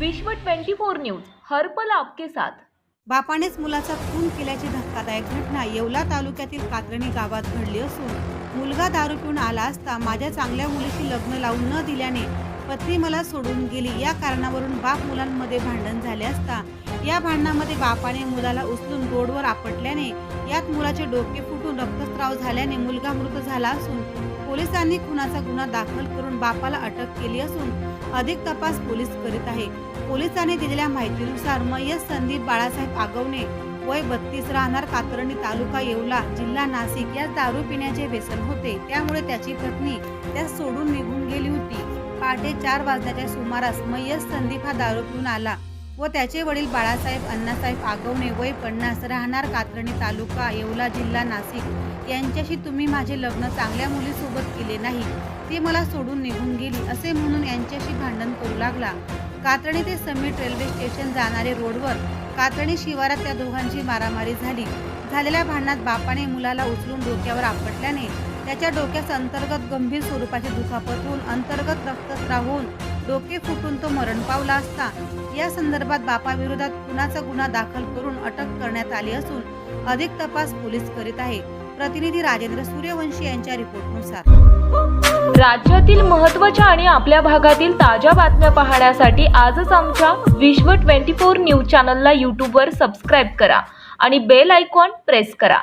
विश्व 24 न्यूज हरपल आपके साथ. बापानेच मुलाचा खून केल्याची धक्कादायक घटना येवला तालुक्यातील कात्रणी गावात घडली असून मुलगा दारू पिऊन आला असता माझ्या चांगल्या मुलीशी लग्न लावून न दिल्याने पत्नी मला सोडून गेली. या कारणावरून बाप मुलांमध्ये भांडण झाले असता या भांडणामध्ये बापाने मुलाला उचलून रोडवर आपटल्याने यात मुलाचे डोके फुटून रक्तस्राव झाल्याने मुलगा मृत झाला असून पोलिसांनी खुनाचा गुन्हा दाखल करून बापाला अटक केली असून अधिक तपास पोलीस करीत आहे. पोलिसांनी दिलेल्या माहितीनुसार मय्यत संदीप बाळासाहेब आगवणे वय बत्तीस राहणार कातरणी तालुका येवला जिल्हा नाशिक. या दारू पिण्याचे व्यसन होते. त्यामुळे त्याची पत्नी त्यास सोडून निघून गेली होती. पहाटे चार वाजण्याच्या सुमारास मय्यत संदीप हा दारू पिऊन आला. व त्याचे वडील बाळासाहेब अण्णासाहेब आगवणे वय पन्नास राहणार कातरणी तालुका येवला जिल्हा नाशिक. यांच्याशी तुम्ही माझे लग्न चांगल्या मुलीसोबत केले नाही. ती मला सोडून निघून गेली असे म्हणून यांच्याशी भांडण करू लागला. कातरणी ते समीट रेल्वे स्टेशन जाणारे रोडवर कातरणी शिवारात त्या दोघांची मारामारी झाली. झालेल्या भांडणात बापाने मुलाला उचलून डोक्यावर आपटल्याने त्याच्या डोक्यास अंतर्गत गंभीर स्वरूपाचे दुखापत होऊन अंतर्गत रक्तस्राव होऊन डोके फुटून तो मरण पावला असता. या संदर्भात बापाविरोधात खुनाचा गुन्हा दाखल करून अटक करण्यात आली असून अधिक तपास पोलीस करीत आहे. प्रतिनिधी राजेंद्र सूर्यवंशी यांच्या रिपोर्टनुसार. राज्यातील महत्त्वाच्या आणि आपल्या भागातील ताज्या बातम्या पाहण्यासाठी आजच आमच्या विश्व 24 न्यूज चॅनलला यूट्यूबवर सबस्क्राईब करा आणि बेल आयकॉन प्रेस करा.